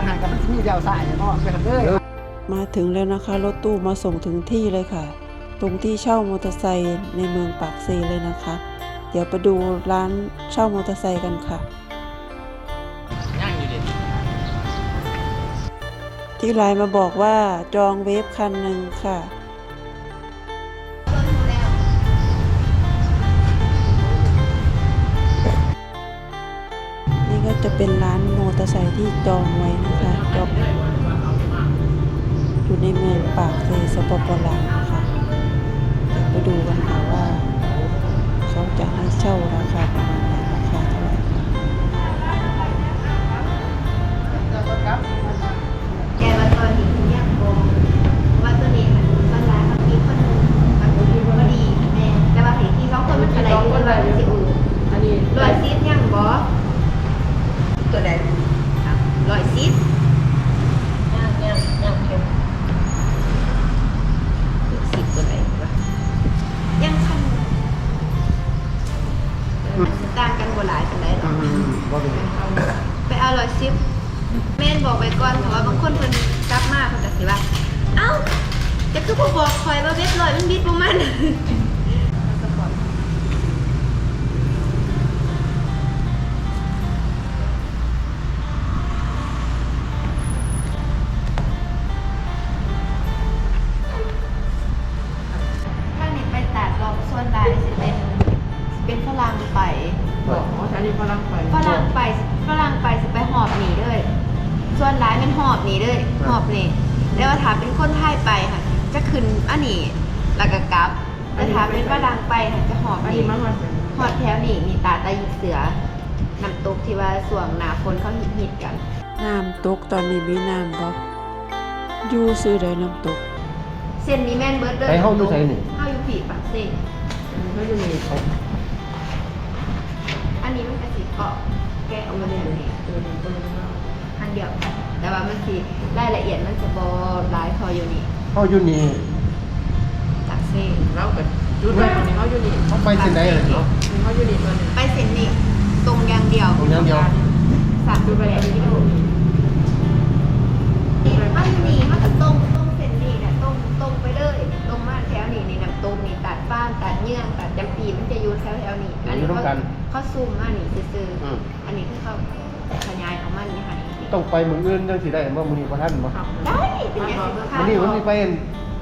างห่างกับมันสิมีเดียวสายเนาะไปทางเลยมาถึงแล้วนะคะ รถตู้มาส่งถึงที่เลยค่ะ ตรงที่เช่ามอเตอร์ไซค์ในเมืองปากเซเลยนะคะ เดี๋ยวไปดูร้านเช่ามอเตอร์ไซค์กันค่ะที่ไลน์มาบอกว่าจองเวฟคันหนึ่งค่ะ จะเป็นร้านมอเตอร์ไซค์ที่จองไว้นะคะจองอยู่ในเมืองปากเซสปปลาวนะคะเดี๋ยวไปดูกันค่ะว่า เขาจะให้เช่าราคาประมาณไหนราคาเท่าไหร่ค่ะแกว่าตอนนี้ทุกอย่างโกงว่าตัวนี้มันมันร้ายมันมีคนหนึงมันก็ดีแม่แต่ว่าเห็นที่สองคนมันอะไรอยู่ว่ามันสิอูอันนี้ร้อยซีดยังบ่ ตัวใดร้อยซีดย่างย่างย่างเค็มสิบตัวใดวะยังคันมันสิต่างกันบ่หลายปานใดหรอกบ่เป็นไปเอาร้อยซิปแม่นบอกไว้ก่อนเพราะว่าบางคนเพิ่นกลับมาเพิ่นก็สิว่า เอ้าจะคือบ่บอกคอยว่าเว็บร้อยมันบิดบ่มัน นนี้ฝรั่งไปฝรั่งไปฝรั่งไปสิไปหอบหนีเลยส่วนร้ายเป็นหอบหนีเลยหอบนี่แล้วว่าถามเป็นคนไทยไปค่ะ จะขึ้นอันนี้แล้วก็กลับแต่ถามเป็นฝรั่งไปค่ะจะหอบอันหนีนี้มันมันหอบแถวนี่มีตาตายิเสือน้ำตกที่ว่าส่วงหนาฝนเขาฮิตๆกันน้ำตกตอนนี้มีน้ำบ่อยู่ซื้อได้น้ำตก เส้นนี้แม่นเบิร์ดเด้ไปเฮาอยู่ไสนี่เฮาอยู่ผีปากเส้นเขาอยู่นี่เขาอันนี้มัน กระสีเกาะแกะออกมาแบบนี้ตัวนี้ตัวนี้อันเดียวกันแต่ว่ามันสีรายละเอียดมันจะบอหลายพออยู่นี่เฮาอยู่นี่จากเส้นแล้วก็จุดตรงนี้เฮาอยู่นี่เขาไปที่ไหนเลยเนาะเฮาอยู่นี่ตัวนี้ไปเส้นนี้ตรงอย่างเดียวตรงอย่างเดียวสามสิบแปดกิโลนี่มันนี่มันก็ตรงตรงเส้นนี้เนี่ยตรงตรงไปเลยตรงมาแถวนี้นี่น้ำ ตรงนี่ตัดฟ้านตัดเยื่องตัดจำปีมันจะอยู่แถวแถวๆนี้อันนี้เขาเขาซูมมานี่ซื่ออืมๆอันนี้คือเขาขยายออกมานี่ให้ต้องไปมื้ออื่นจังสิได้บ่มื้อนี้บ่ทันบ่ได้เป็นอย่างสิบวันนี้วันนี้ไป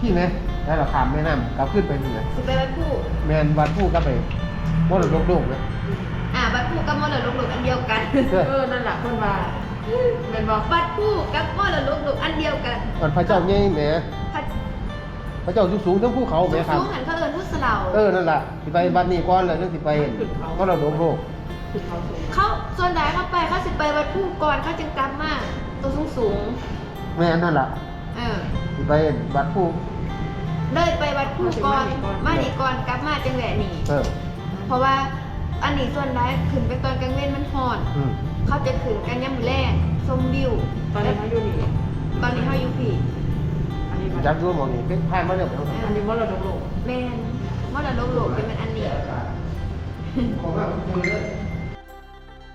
ที่ไหนได้ราคามแม่น้ำกลับขึ้นไปนี่นะสิไปวัดผู้แมนวัดผู้กลับไปมรดกโลกนะอ่าวัดผู้กับมรดกโลกอันเดียวกันเพื่อเออ นั่นแหละคนว่าเป็นบอกวัดผู้กับมรดกโลกอันเดียวกันก่อนพระเจ้าใหญ่แหมพัด พระเจ้าสูงๆทั้งภูเขาแหมครับ สูงหันเขาเอิญผู้สลาวเออนั่นแหละสิไปวัดนี้ก่อนแล้วจังสิไปมรดกโลกคือเขาสูงเขาส่วนใหญ่เขาไปเขาสิไปวัดผู้ก่อนเขาจึงกลับมาตัวสูงสูงแม่นนั่นแหละๆเออสิไปวัดผู้เลยไปวัดผู้ก่อนมาดีก่อนกลับมาจังแหวะนี่เออเพราะว่าอันนี้ส่วนใหญ่ขึ้นไปตอนกลางเว้นมันฮอนอืมเขาจะขึ้นกันย่ำแรงชมวิวตอนนี้เขาอยู่นี่ตอนนี้เขาอยู่ผีอันนี้มัน จักรู้หมองนี่เป็นผ่านมาแล้วครับอันนี้ว่าเราโลกแมนมรดกโลกเป็นมันอันนี้ของว่าคือเลย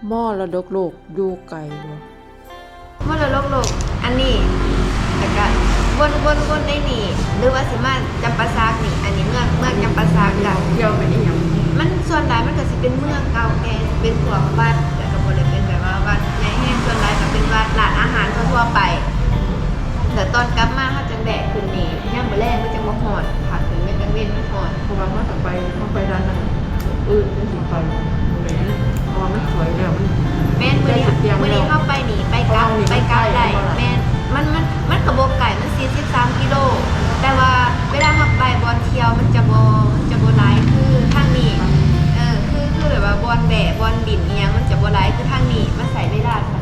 หม้อระดกโลกอยู่ไกลบ่มรดกโลกอันนี้แล้วก็วนวนวนได้นี่ หรือว่าสิมาจำปาซากนี่ อันนี้เมืองเมืองจำปาซากกับเที่ยวไปนี่ยังมันส่วนหลายมันก็สิเป็นเมืองเก่าแก่สิเป็นพวกวัดแต่ก็บ่ได้เป็นแบบว่าวัดใหญ่แห้งส่วนหลายก็เป็นวัดร้านอาหารทั่วๆไป แต่ตอนกลับมาเขาจังแดดขึ้นนี่ย่ามมื้อแรกมันจะบ่ฮอดผ่านถึงแม่กลางเว้นมันฮอดเพราะว่าเขาจะไปเขาไปร้านนั้นเออเป็นสีไฟเลยเพราะว่ามันสวยแล้วมันแม่นมื้อนี้มื้อนี้เข้าไปหนีไปกลับไปกลับได้แม่นมันมันมันก็บ่ไกลมัน43กิโลแต่ว่าเวลาเราไปบอลเที่ยวมันจะบ่มันจะบ่หลายคือทางนี้เออคือคือแบบว่าบอลแบะบอลดินเอียงมันจะบ่หลายคือทางนี้มันใส่ไม่ได้เว่า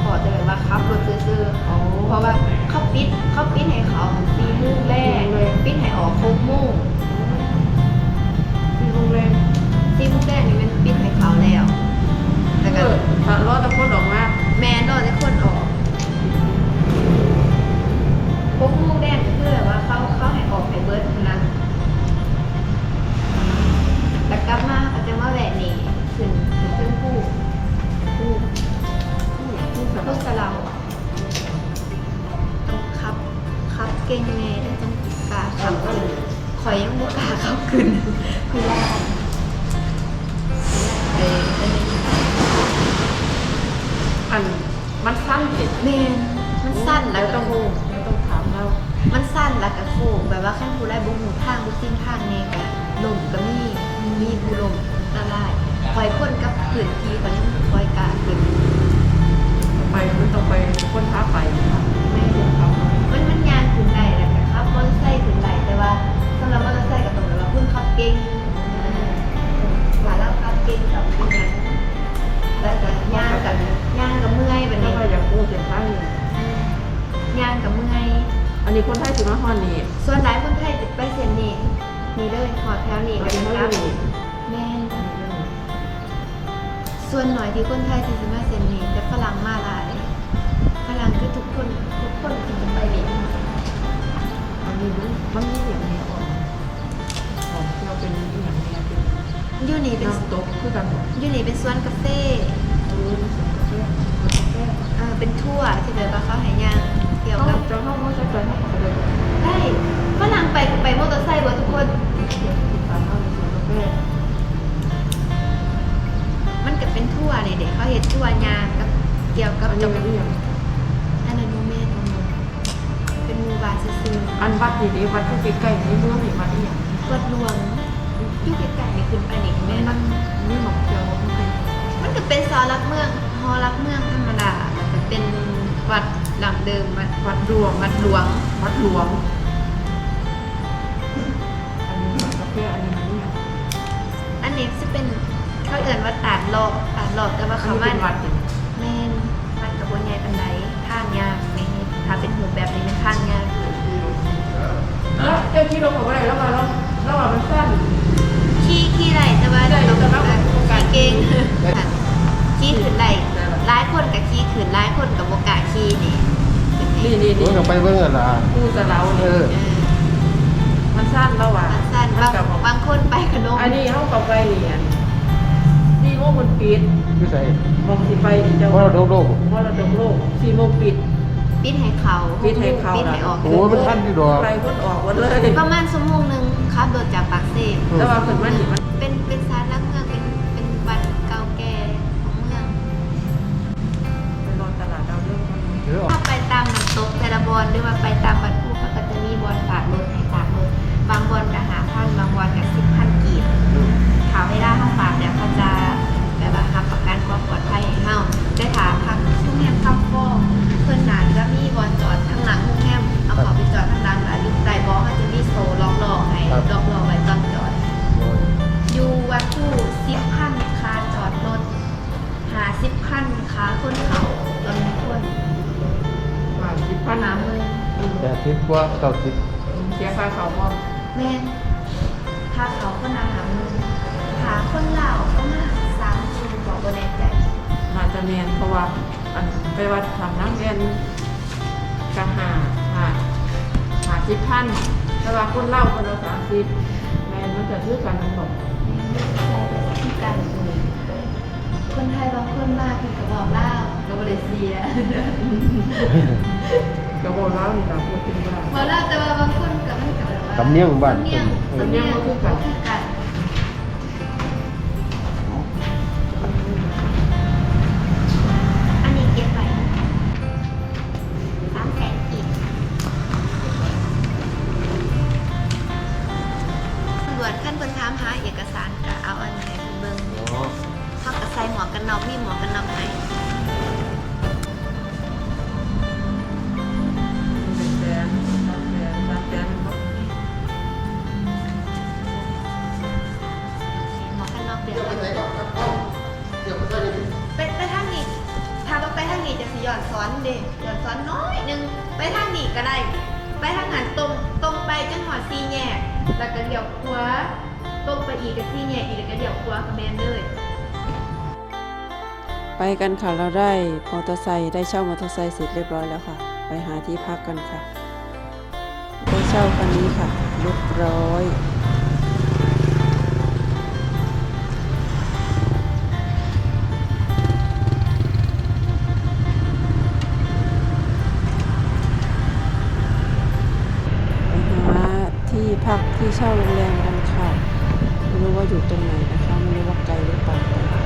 เก่งไงแต่ต้องกล้าขับขึ้นข่อยยังบ่กล้าขับขึ้นพยายามเออเอออันมันสั้นเห็นแม่นมันสั้นแล้วก็ต้องโค้งไม่ต้องถามเรามันสั้นแล้วก็โค้งแบบว่าขั้นผู้ได้บ่หูทางบ่สิ้นทางแน่ก็ลมก็มีมีผู้ลมละลายคอยคนกับพื้นที่ก็ยังคอยกล้าขึ้นไปมันต้องไปค้นท้าไปค่ะแม่นมันมันยา ไซค์ขึ้นได้แต่ว่าสำหรับมอเตอร์ไซค์ก็ต้องแบบว่าเพิ่นขับเก่งว่าเราขับเก่งกับผู้นั้นแล้วก็ย่างกับย่างกับเมื่อยแบบถ้านี้ว่าอยากกู้เสียท้ายย่างกับเมื่อยอันนี้คนไทยสิมาฮอนนี่ส่วนหลายคนไทยจะไปเส้นนี้นี่เลยหอดแถวนี้กันนะครับแม่นส่วนหน่อยที่คนไทยที่ คือกันหมดอยู่นี่เป็นสวนกาแฟเออมันสวยกาแฟอ่าเป็นทั่วที่แบบว่าเขาใหายางเกี่ยวเขากับจะเข้าเขาจะไปให้เขาเลยได้ฝรั่งไปไปมอเตอร์ไซค์เบิดทุกคนตามเข้าในสวนกาแฟมันก็เป็นทั่วเลยเด็กเขาเห็นทั่วยางกับเกี่ยวกับอันนี้จมันอย่างอันนั้นโมเมนต์เป็นหมูบาซื่ออันวัดดีๆวัดที่ใกล้ๆนี่เมืองนี่วัดนี่อย่างๆวัดหลวง อยู่ใกล้ๆนี่ขึ้นไปนี่แม่มันนมีหมอกเจียวมันเป็นมันก็เป็นซอรักเมืองฮอรักเมืองธรรมดาแล้วก็เป็นวัดหลังเดิมวัดวัดรวมวัดหลวงวัดหลวงอันนี้วัดกาแฟอันนี้มันเนี่ยอันนี้จะเป็นเขาเอ่นว่าตาดรอบตาดรอบแต่ว่าอันเขานี้ว่าเป็นวัดดิแม่นมันกระบวนใหญ่ปันไดทางยากนี่ถ้าเป็นหูแบบนี้มันทางยากแล้วเจ้าที่เราบอกว่าอะไรแล้วมาแล้วแล้วว่ามันสั้น ขี้ขี้ไหลแต่ว่าได้ต้องแต่ว่าขี้เก่งขี้ขืนไหลร้ายคนกับขี้ขืนร้ายคนกับโอกาสขี้นี่เป็นไงนี่นี่เบิ่นี่งออกไปเบิ่งกันล่ะกูสะเลาเอเนี่ยอเออมันสั้นแล้วว่ะมันสั้นมับางกับบางคนไปขนมอันนี้เขากับไปเนี่ยสี่โมงมันปิดอยู่ไสมองสิไปนี่เจ้าเพราะเราโดนโลกมรดกโลกสี่โมงปิดปิดให้เขาปิดให้เขาปิดให้ออกโอ้ยมันทันอยู่ดอกไปคนออกหมดเลยประมาณชั่วโมงหนึ่ง ขับรถจากปากเซนแล้วว่าเพิ่นมานี่มันเป็นเป็นซานลักเมืองเป็นเป็นวัดเก่าแก่ของเมืองเป็นรอนตลาดดาวเรื่องเดี๋ยวออกถ้าไปตามน้ำตกแต่ละบอนหรือว่าไปตามวัดภูเขาก็จะมีบอนฝากรถให้ฝากรถบางบอนก็ เก้าสิบเสียค่าเขาพร้อมแม่นคาเขาคนอาหาเมืองหาคนเหล่าก็มาสามจูบอกบนแน่ใจน่าจะเนียนเพราะว่าอันไปวัดทำน้ำเรียนกะหาหาหาสิบพันแต่ว่าคนเล่าคนละสามสิบแมนมันจะซื้อกันทั้งหมดที่กันคนไทยบางคนมากคือกับบอกเล่ากับบริเซีย กระบอกเล่านี่ต่างพูดถึงว่าบอกเล่าแต่ว่าบางคนกับมันกับแบบว่าสำเนียงบ้านสำเนียงเออสำเนียงคือกัน นี้ก็ได้ ไปทางนั้นตรงตรงไปจนหอดซีแยกแล้วก็เลี้ยวขวาตรงไปอีกก็ซีแยกอีกแล้วก็เลี้ยวขวาก็แม่นเลยไปกันค่ะเราได้มอเตอร์ไซค์ได้เช่ามอเตอร์ไซค์เสร็จเรียบร้อยแล้วค่ะ ไปหาที่พักกันค่ะได้เช่าคันนี้ค่ะเรียบร้อย พักที่เช่าโรงแรมกันค่ะ ไม่รู้ว่าอยู่ตรงไหนนะคะ ไม่รู้ว่าไกลหรือเปล่า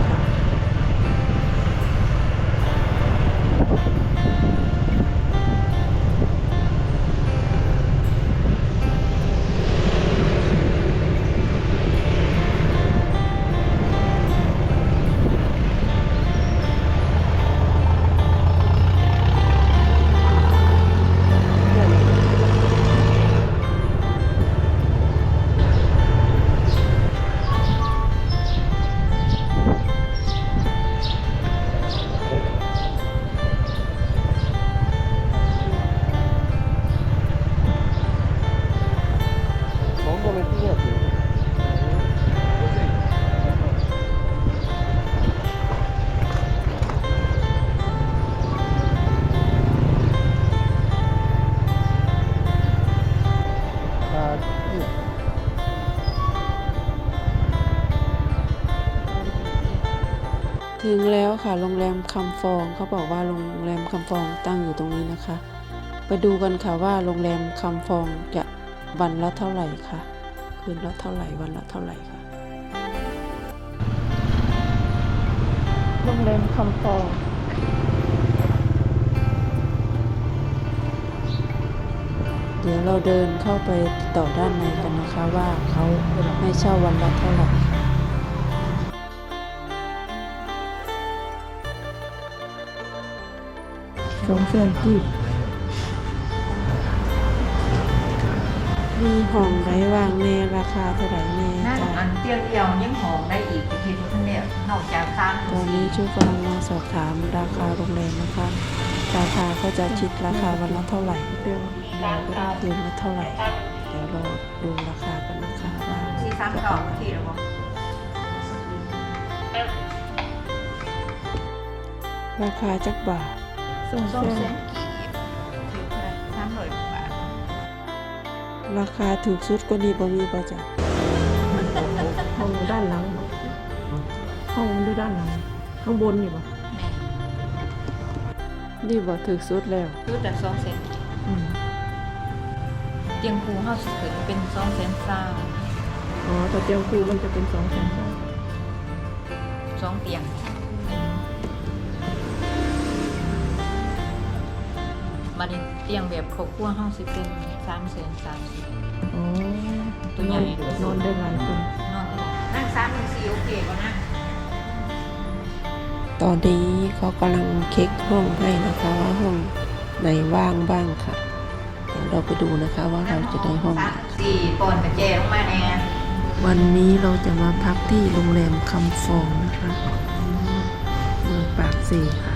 ค่ะ โรงแรมคำฟองเขาบอกว่าโรงแรมคำฟองตั้งอยู่ตรงนี้นะคะ ไปดูกันค่ะว่าโรงแรมคำฟองจะวันละเท่าไหร่ค่ะ คืนละเท่าไหร่วันละเท่าไหร่ค่ะ โรงแรมคำฟองเดี๋ยวเราเดินเข้าไปต่อด้านในกันนะคะว่าเขาให้เช่าวันละเท่าไหร่ สองแสนกีบมีห้องไรวางในราคาเท่าไหร่แน่นั่นจ้ะอันเตี้ยวๆยังหอมได้อีกทีทุกท่านเนี่ยนอกจากข้างตอนนี้ชูกำลังมาสอบถามราคาโรงแรมนะคะ ราคาก็จะคิดราคาวันละเท่าไหร่เดือนเดือนละเท่าไหร่ เดี๋ยวเราดูราคากันนะคะว่าที่ซ้ำเก่าที่หรือเปล่าราคาจักบาท ส้มเส้นกีบถือเท่าไหร่สามร้อยกว่าบาทราคาถูกสุดก็นี่บ่มีประจักห้องด้านหลังห้องดูด้านหลัง ข้างบนนี่ปะแม่นี่บ่ถูกสุดแล้วรู้แต่สองเซนอืมเตียงคูเฮาสิขึ้นเป็นสองเซนซ่าอ๋อแต่เตียงครูมันจะเป็นสองแสนสองสองเตียง มาดิเตียงแบบครอบครัวเฮาสิเป็นสามเซนสามสิบอ๋อตัวใหญ่นอนได้หลายคนนอนได้นั่งสามหนึ่งสี่โอเคก็นั่งตอนนี้เขากำลังเช็คห้องให้นะคะว่าห้องไหนว่างบ้างค่ะเดี๋ยวเราไปดูนะคะว่าเราจะได้ห้องไหนสี่ปอนกระเจลงมาแน่วันนี้เราจะมาพักที่โรงแรมคำฟองนะคะเมืองปากเซค่ะ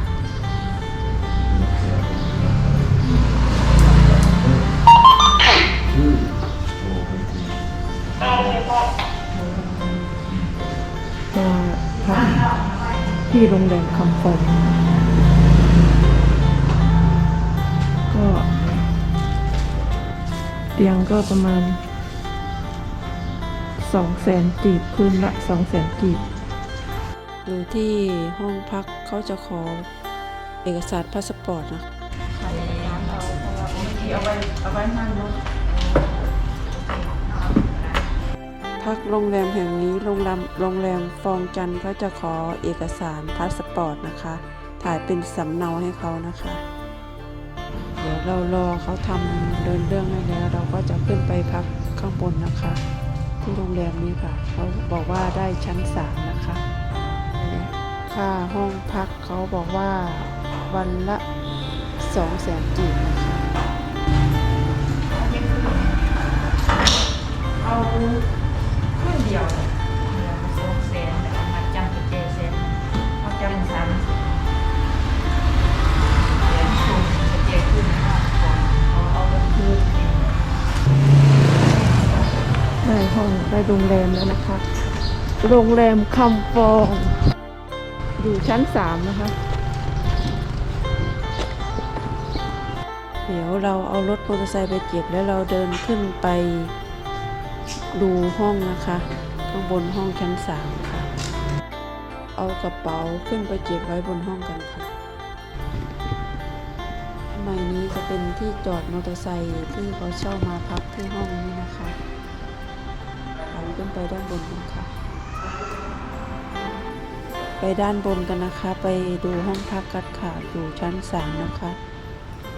ที่โรงแรมคำฟองก็ เตียงก็ประมาณสองแสนกีบคืนละสองแสนกีบดูที่ห้องพักเขาจะขอเอกสารพาสปอร์ตนะพยายามเอาเพราะว่าบางทีเอาไว้เอาไว้ห้าง พักโรงแรมแห่งนี้โรงแรมโรงแรมฟองจันเขาจะขอเอกสารพาสปอร์ตนะคะ ถ่ายเป็นสำเนาให้เขานะคะ เดี๋ยวเรารอเขาทำเดินเรื่องให้แล้ว เราก็จะขึ้นไปพักข้างบนนะคะ ที่โรงแรมนี้ค่ะ เขาบอกว่าได้ชั้นสามนะคะค่าห้องพักเขาบอกว่าวันละสองแสนกีบนะคะเอา ขึ้นเดียวสองแสนแต่เอามาจำกระเจเซนเขาจะเป็นสามเดือนชมกระเจขึ้นห้าก่อนเอาเอาไปคืนได้ห้องได้โรงแรมแล้วนะคะ โรงแรมคำฟอง อยู่ชั้นสามนะคะ เดี๋ยวเราเอารถมอเตอร์ไซค์ไปเก็บแล้วเราเดินขึ้นไป ดูห้องนะคะ ข้างบนห้องชั้นสามค่ะ เอากระเป๋าขึ้นไปเก็บไว้บนห้องกันค่ะข้างในนี้จะเป็นที่จอดมอเตอร์ไซค์ที่เขาเช่ามาพักที่ห้องนี้นะคะขึ้นไปด้านบนกันค่ะ ไปด้านบนกันนะคะ ไปดูห้องพักกันค่ะอยู่ชั้นสามนะคะ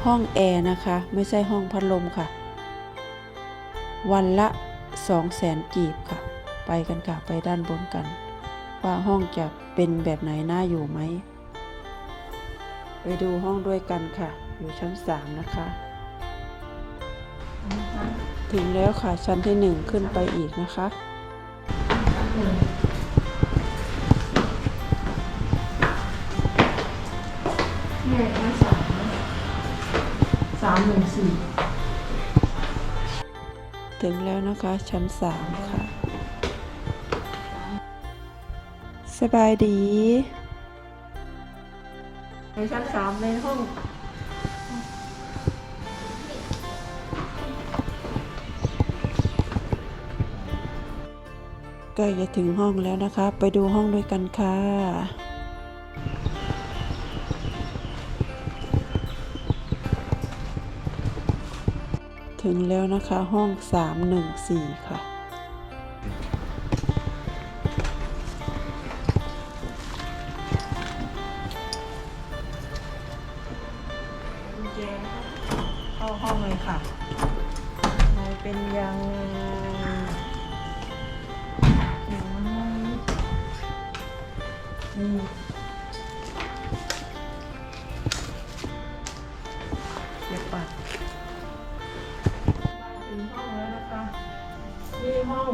ห้องแอร์นะคะ ไม่ใช่ห้องพัดลมค่ะ วันละ สองแสนกีบค่ะ ไปกันค่ะ ไปด้านบนกัน ว่าห้องจะเป็นแบบไหนน่าอยู่ไหม ไปดูห้องด้วยกันค่ะ อยู่ชั้นสามนะคะ ถึงแล้วค่ะ ชั้นที่หนึ่งขึ้นไปอีกนะคะเนี่ยชั้นสามสามหนึ่งสี่ ถึงแล้วนะคะชั้นสามค่ะ สบายดีในชั้นสามในห้องใกล้จะถึงห้องแล้วนะคะ ไปดูห้องด้วยกันค่ะ ถึงแล้วนะคะห้อง 314 ค่ะ งห้องแล้วนะคะนี่ห้อง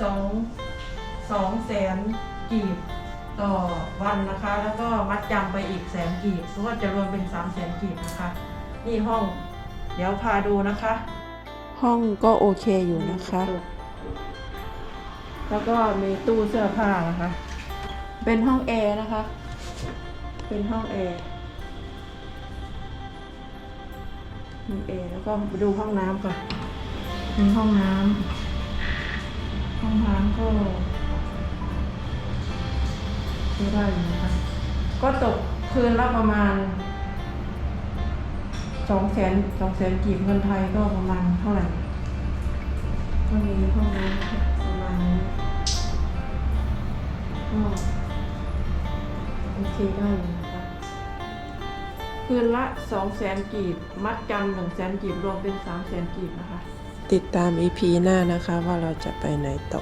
สองสองแสนกีบต่อวันนะคะ แล้วก็มัดจำไปอีกแสนกีบเพราะว่าจะรวมเป็นสามแสนกีบนะคะ นี่ห้อง เดี๋ยวพาดูนะคะ ห้องก็โอเคอยู่นะคะ แล้วก็มีตู้เสื้อผ้านะคะ เป็นห้องแอร์นะคะ เป็นห้องแอร์ มีแอร์แล้วก็ไปดูห้องน้ำก่อนมีห้องน้ำห้องน้ำก็ใช้ได้อยู่นะคะก็ตกคืนละประมาณสองแสนสองแสนกีบเงินไทยก็ประมาณเท่าไหร่ก็มีห้องน้ำประมาณนี้ก็โอเคได้อยู่ คืนละสองแสนกีบ มัดจำหนึ่งแสนกีบ รวมเป็นสามแสนกีบนะคะ ติดตาม EP หน้านะคะว่าเราจะไปไหนต่อ